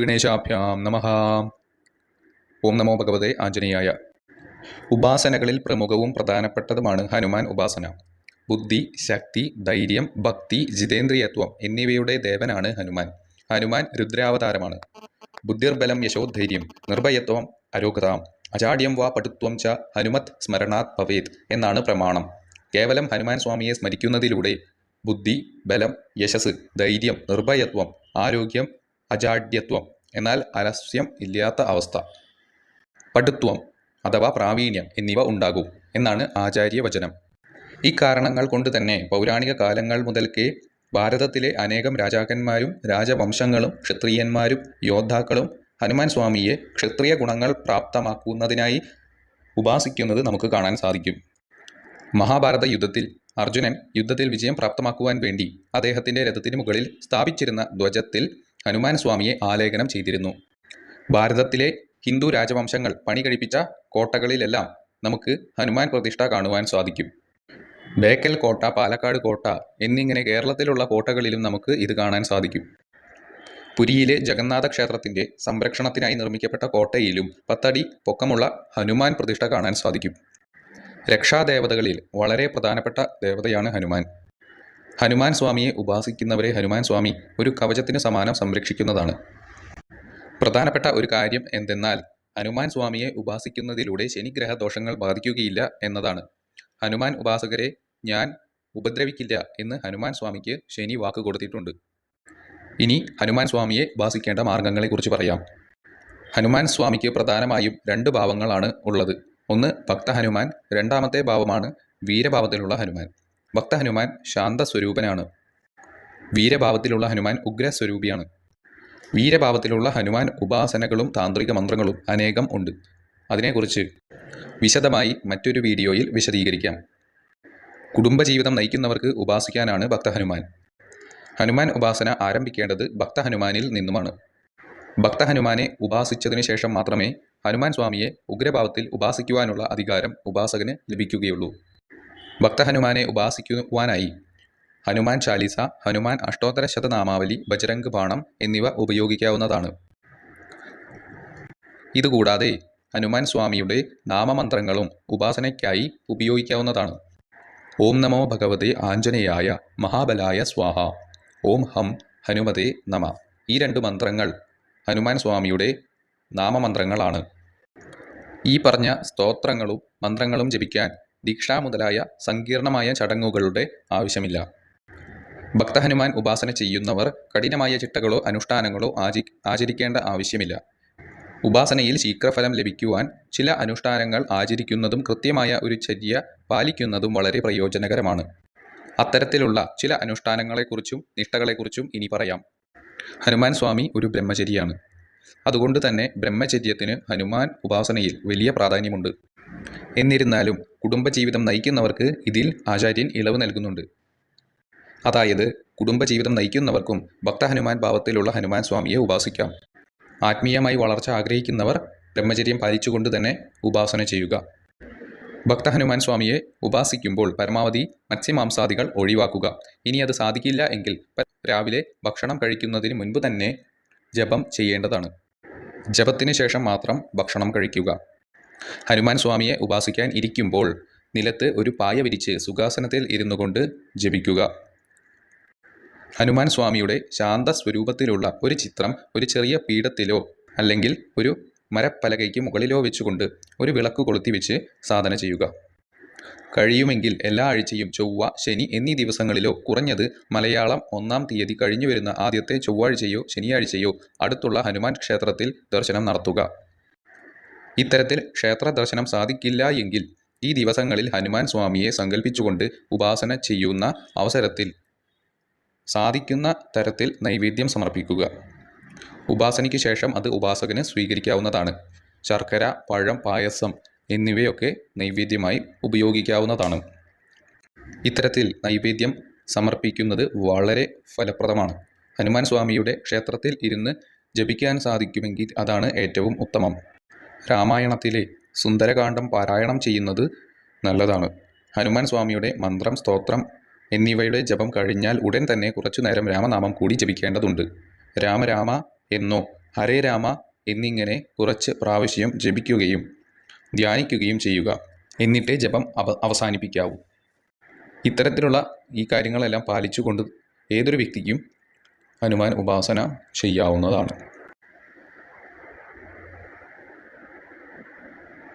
ഗണേശാഭ്യാം നമ. ഓം നമോ ഭഗവതേ ആഞ്ജനേയായ. ഉപാസനകളിൽ പ്രമുഖവും പ്രധാനപ്പെട്ടതുമാണ് ഹനുമാൻ ഉപാസന. ബുദ്ധി ശക്തി ധൈര്യം ഭക്തി ജിതേന്ദ്രിയത്വം എന്നിവയുടെ ദേവനാണ് ഹനുമാൻ. ഹനുമാൻ രുദ്രാവതാരമാണ്. ബുദ്ധിർബലം യശോധൈര്യം നിർഭയത്വം അരോഗതാം അജാഡ്യം വാ പടുത്വം ച ഹനുമത് സ്മരണാത് ഭവേത് എന്നാണ് പ്രമാണം. കേവലം ഹനുമാൻ സ്വാമിയെ സ്മരിക്കുന്നതിലൂടെ ബുദ്ധി ബലം യശസ് ധൈര്യം നിർഭയത്വം ആരോഗ്യം അജാഡ്യത്വം. എന്നാൽ അലസ്യം ഇല്ലാത്ത അവസ്ഥ. പടുത്വം അഥവാ പ്രാവീണ്യം എന്നിവ ഉണ്ടാകും എന്നാണ് ആചാര്യവചനം. ഈ കാരണങ്ങൾ കൊണ്ട് തന്നെ പൗരാണിക കാലങ്ങൾ മുതൽക്കേ ഭാരതത്തിലെ അനേകം രാജാക്കന്മാരും രാജവംശങ്ങളും ക്ഷത്രിയന്മാരും യോദ്ധാക്കളും ഹനുമാൻ സ്വാമിയെ ക്ഷത്രിയ ഗുണങ്ങൾ പ്രാപ്തമാക്കുന്നതിനായി ഉപാസിക്കുന്നത് നമുക്ക് കാണാൻ സാധിക്കും. മഹാഭാരത യുദ്ധത്തിൽ അർജുനൻ യുദ്ധത്തിൽ വിജയം പ്രാപ്തമാക്കുവാൻ വേണ്ടി അദ്ദേഹത്തിന്റെ രഥത്തിന് മുകളിൽ സ്ഥാപിച്ചിരുന്ന ധ്വജത്തിൽ ഹനുമാൻ സ്വാമിയെ ആലേഖനം ചെയ്തിരുന്നു. ഭാരതത്തിലെ ഹിന്ദു രാജവംശങ്ങൾ പണി കഴിപ്പിച്ച കോട്ടകളിലെല്ലാം നമുക്ക് ഹനുമാൻ പ്രതിഷ്ഠ കാണുവാൻ സാധിക്കും. ബേക്കൽ കോട്ട പാലക്കാട് കോട്ട എന്നിങ്ങനെ കേരളത്തിലുള്ള കോട്ടകളിലും നമുക്ക് ഇത് കാണാൻ സാധിക്കും. പുരിയിലെ ജഗന്നാഥ ക്ഷേത്രത്തിന്റെ സംരക്ഷണത്തിനായി നിർമ്മിക്കപ്പെട്ട കോട്ടയിലും പത്തടി പൊക്കമുള്ള ഹനുമാൻ പ്രതിഷ്ഠ കാണാൻ സാധിക്കും. രക്ഷാദേവതകളിൽ വളരെ പ്രധാനപ്പെട്ട ദേവതയാണ് ഹനുമാൻ. ഹനുമാൻ സ്വാമിയെ ഉപാസിക്കുന്നവരെ ഹനുമാൻ സ്വാമി ഒരു കവചത്തിന് സമാനം സംരക്ഷിക്കുന്നതാണ്. പ്രധാനപ്പെട്ട ഒരു കാര്യം എന്തെന്നാൽ ഹനുമാൻ സ്വാമിയെ ഉപാസിക്കുന്നതിലൂടെ ശനിഗ്രഹ ദോഷങ്ങൾ ബാധിക്കുകയില്ല എന്നതാണ്. ഹനുമാൻ ഉപാസകരെ ഞാൻ ഉപദ്രവിക്കില്ല എന്ന് ഹനുമാൻ സ്വാമിക്ക് ശനി വാക്ക് കൊടുത്തിട്ടുണ്ട്. ഇനി ഹനുമാൻ സ്വാമിയെ ഉപാസിക്കേണ്ട മാർഗങ്ങളെക്കുറിച്ച് പറയാം. ഹനുമാൻ സ്വാമിക്ക് പ്രധാനമായും രണ്ട് ഭാവങ്ങളാണ് ഉള്ളത്. ഒന്ന് ഭക്ത ഹനുമാൻ രണ്ടാമത്തെ ഭാവമാണ് വീരഭാവത്തിലുള്ള ഹനുമാൻ. ഭക്ത ഹനുമാൻ ശാന്ത സ്വരൂപനാണ് വീരഭാവത്തിലുള്ള ഹനുമാൻ ഉഗ്രസ്വരൂപിയാണ്. വീരഭാവത്തിലുള്ള ഹനുമാൻ ഉപാസനകളും താന്ത്രിക മന്ത്രങ്ങളും അനേകം ഉണ്ട്. അതിനെക്കുറിച്ച് വിശദമായി മറ്റൊരു വീഡിയോയിൽ വിശദീകരിക്കാം. കുടുംബജീവിതം നയിക്കുന്നവർക്ക് ഉപാസിക്കാനാണ് ഭക്ത ഹനുമാൻ ഉപാസന ആരംഭിക്കേണ്ടത് ഭക്ത ഹനുമാനിൽ നിന്നുമാണ്. ഭക്ത ഉപാസിച്ചതിനു ശേഷം മാത്രമേ ഹനുമാൻ സ്വാമിയെ ഉഗ്രഭാവത്തിൽ ഉപാസിക്കുവാനുള്ള അധികാരം ഉപാസകന് ലഭിക്കുകയുള്ളൂ. ഭക്ത ഹനുമാനെ ഉപാസിക്കുവാനായി. ഹനുമാൻ ചാലിസ ഹനുമാൻ അഷ്ടോത്തര ശതനാമാവലി ബജരംഗ് ബാണം എന്നിവ ഉപയോഗിക്കാവുന്നതാണ്. ഇതുകൂടാതെ ഹനുമാൻ സ്വാമിയുടെ നാമമന്ത്രങ്ങളും ഉപാസനയ്ക്കായി ഉപയോഗിക്കാവുന്നതാണ്. ഓം നമോ ഭഗവതേ ആഞ്ജനേയായ മഹാബലായ സ്വാഹ. ഓം ഹം ഹനുമതേ നമ. ഈ രണ്ട് മന്ത്രങ്ങൾ ഹനുമാൻ സ്വാമിയുടെ നാമമന്ത്രങ്ങളാണ്. ഈ പറഞ്ഞ സ്തോത്രങ്ങളും മന്ത്രങ്ങളും ജപിക്കാൻ ദീക്ഷ മുതലായ സങ്കീർണമായ ചടങ്ങുകളുടെ ആവശ്യമില്ല. ഭക്തഹനുമാൻ ഉപാസന ചെയ്യുന്നവർ കഠിനമായ ചിട്ടകളോ അനുഷ്ഠാനങ്ങളോ ആചി ആചരിക്കേണ്ട ആവശ്യമില്ല. ഉപാസനയിൽ ശീഘ്രഫലം ലഭിക്കുവാൻ ചില അനുഷ്ഠാനങ്ങൾ ആചരിക്കുന്നതും കൃത്യമായ ഒരു ചര്യ പാലിക്കുന്നതും വളരെ പ്രയോജനകരമാണ്. അത്തരത്തിലുള്ള ചില അനുഷ്ഠാനങ്ങളെക്കുറിച്ചും നിഷ്ഠകളെക്കുറിച്ചും ഇനി പറയാം. ഹനുമാൻ സ്വാമി ഒരു ബ്രഹ്മചരിയാണ്. അതുകൊണ്ട് തന്നെ ബ്രഹ്മചര്യത്തിന് ഹനുമാൻ ഉപാസനയിൽ വലിയ പ്രാധാന്യമുണ്ട്. എന്നിരുന്നാലും കുടുംബജീവിതം നയിക്കുന്നവർക്ക് ഇതിൽ ആചാര്യൻ ഇളവ് നൽകുന്നുണ്ട്. അതായത് കുടുംബജീവിതം നയിക്കുന്നവർക്കും ഭക്ത ഹനുമാൻ ഭാവത്തിലുള്ള ഹനുമാൻ സ്വാമിയെ ഉപാസിക്കാം. ആത്മീയമായി വളർച്ച ആഗ്രഹിക്കുന്നവർ ബ്രഹ്മചര്യം പാലിച്ചുകൊണ്ട് തന്നെ ഉപാസന ചെയ്യുക. ഭക്ത ഹനുമാൻ സ്വാമിയെ ഉപാസിക്കുമ്പോൾ പരമാവധി മത്സ്യമാംസാദികൾ ഒഴിവാക്കുക. ഇനി അത് സാധിക്കില്ല എങ്കിൽ രാവിലെ ഭക്ഷണം കഴിക്കുന്നതിന് മുൻപ് തന്നെ ജപം ചെയ്യേണ്ടതാണ്. ജപത്തിന് ശേഷം മാത്രം ഭക്ഷണം കഴിക്കുക. ഹനുമാൻ സ്വാമിയെ ഉപാസിക്കാൻ ഇരിക്കുമ്പോൾ നിലത്ത് ഒരു പായ വിരിച്ച് സുഖാസനത്തിൽ ഇരുന്നു കൊണ്ട് ജപിക്കുക. ഹനുമാൻ സ്വാമിയുടെ ശാന്ത സ്വരൂപത്തിലുള്ള ഒരു ചിത്രം ഒരു ചെറിയ പീഠത്തിലോ അല്ലെങ്കിൽ ഒരു മരപ്പലകയ്ക്ക് മുകളിലോ വെച്ചുകൊണ്ട് ഒരു വിളക്ക് കൊളുത്തി വെച്ച് സാധന ചെയ്യുക. കഴിയുമെങ്കിൽ എല്ലാ ആഴ്ചയും ചൊവ്വ ശനി എന്നീ ദിവസങ്ങളിലോ കുറഞ്ഞത് മലയാളം ഒന്നാം തീയതി കഴിഞ്ഞു വരുന്ന ആദ്യത്തെ ചൊവ്വാഴ്ചയോ ശനിയാഴ്ചയോ അടുത്തുള്ള ഹനുമാൻ ക്ഷേത്രത്തിൽ ദർശനം നടത്തുക. ഇത്തരത്തിൽ ക്ഷേത്ര ദർശനം സാധിക്കില്ല എങ്കിൽ ഈ ദിവസങ്ങളിൽ ഹനുമാൻ സ്വാമിയെ സങ്കല്പിച്ചുകൊണ്ട് ഉപാസന ചെയ്യുന്ന അവസരത്തിൽ സാധിക്കുന്ന തരത്തിൽ നൈവേദ്യം സമർപ്പിക്കുക. ഉപാസനയ്ക്ക് ശേഷം അത് ഉപാസകന് സ്വീകരിക്കാവുന്നതാണ്. ശർക്കര പഴം പായസം എന്നിവയൊക്കെ നൈവേദ്യമായി ഉപയോഗിക്കാവുന്നതാണ്. ഇത്തരത്തിൽ നൈവേദ്യം സമർപ്പിക്കുന്നത് വളരെ ഫലപ്രദമാണ്. ഹനുമാൻ സ്വാമിയുടെ ക്ഷേത്രത്തിൽ ഇരുന്ന് ജപിക്കാൻ സാധിക്കുമെങ്കിൽ അതാണ് ഏറ്റവും ഉത്തമം. രാമായണത്തിലെ സുന്ദരകാന്ഡം പാരായണം ചെയ്യുന്നത് നല്ലതാണ്. ഹനുമാൻ സ്വാമിയുടെ മന്ത്രം സ്തോത്രം എന്നിവയുടെ ജപം കഴിഞ്ഞാൽ ഉടൻ തന്നെ കുറച്ചു നേരം രാമനാമം കൂടി ജപിക്കേണ്ടതുണ്ട്. രാമരാമ എന്നോ ഹരേ രാമ എന്നിങ്ങനെ കുറച്ച് പ്രാവശ്യം ജപിക്കുകയും ധ്യാനിക്കുകയും ചെയ്യുക. എന്നിട്ടേ ജപം അവ അവസാനിപ്പിക്കാവൂ. ഇത്തരത്തിലുള്ള ഈ കാര്യങ്ങളെല്ലാം പാലിച്ചുകൊണ്ട് ഏതൊരു വ്യക്തിക്കും ഹനുമാൻ ഉപാസന ചെയ്യാവുന്നതാണ്.